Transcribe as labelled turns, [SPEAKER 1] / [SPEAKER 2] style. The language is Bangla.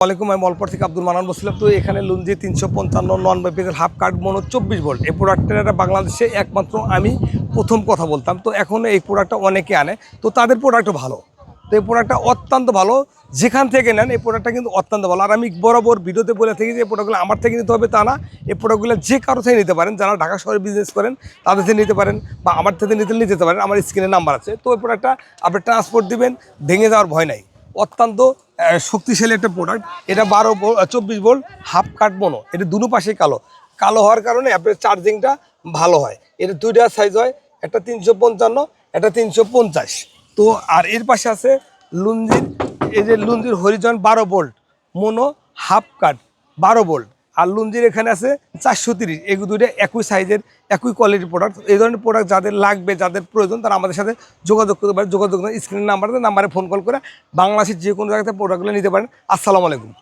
[SPEAKER 1] ওয়ালাইকুম, আমি মলপর থেকে আব্দুল মানান বলছিলাম। তো এখানে লুঞ্জি তিনশো পঞ্চান্ন নন পেজের হাফ কার্ড মনো চব্বিশ ভোল্ট এই প্রোডাক্টটা বাংলাদেশে একমাত্র আমি প্রথম কথা বলতাম। তো এখন এই প্রোডাক্টটা অনেকে আনে। তো তাদের প্রোডাক্টও ভালো। তো এই প্রোডাক্টটা অত্যন্ত ভালো। যেখান থেকে নেন, এই প্রোডাক্টটা কিন্তু অত্যন্ত ভালো। আর আমি বরাবর ভিডিওতে বলে থাকি যে, এই প্রোডাক্টগুলো আমার থেকে নিতে হবে তা না। এই প্রোডাক্টগুলো যে কারও থেকে নিতে পারেন, যারা ঢাকা শহরে বিজনেস করেন, তাদের থেকে নিতে পারেন বা আমার থেকে নিতে নিতে পারেন। আমার স্ক্রিনে নাম্বার আছে। তো এই প্রোডাক্টটা আপনি ট্রান্সপোর্ট দিবেন, ভেঙে যাওয়ার ভয় নাই। অত্যন্ত শক্তিশালী একটা প্রোডাক্ট এটা বারো চব্বিশ ভোল্ট হাফ কাট মনো এটা দুনো পাশেই কালো। কালো হওয়ার কারণে আপনার চার্জিংটা ভালো হয়। এটা দুইটা সাইজ হয়। একটা তিনশো পঞ্চান্ন, একটা তিনশো পঞ্চাশ। তো আর এর পাশে আছে লুঞ্জির এই যে লুঞ্জির হরিজন বারো ভোল্ট মনো হাফ কাট বারো ভোল্ট আর লুঞ্জির এখানে আছে চারশো তিরিশ। এগুলো দুইটা একই সাইজের, একই কোয়ালিটির প্রোডাক্ট এই ধরনের প্রোডাক্ট যাদের লাগবে, যাদের প্রয়োজন, তারা আমাদের সাথে যোগাযোগ করতে পারে। যোগাযোগ স্ক্রিনের নাম্বার নাম্বারে ফোন কল করে বাংলাদেশের যে কোনো জায়গাতে প্রোডাক্টগুলো নিতে পারেন। আসসালামু আলাইকুম।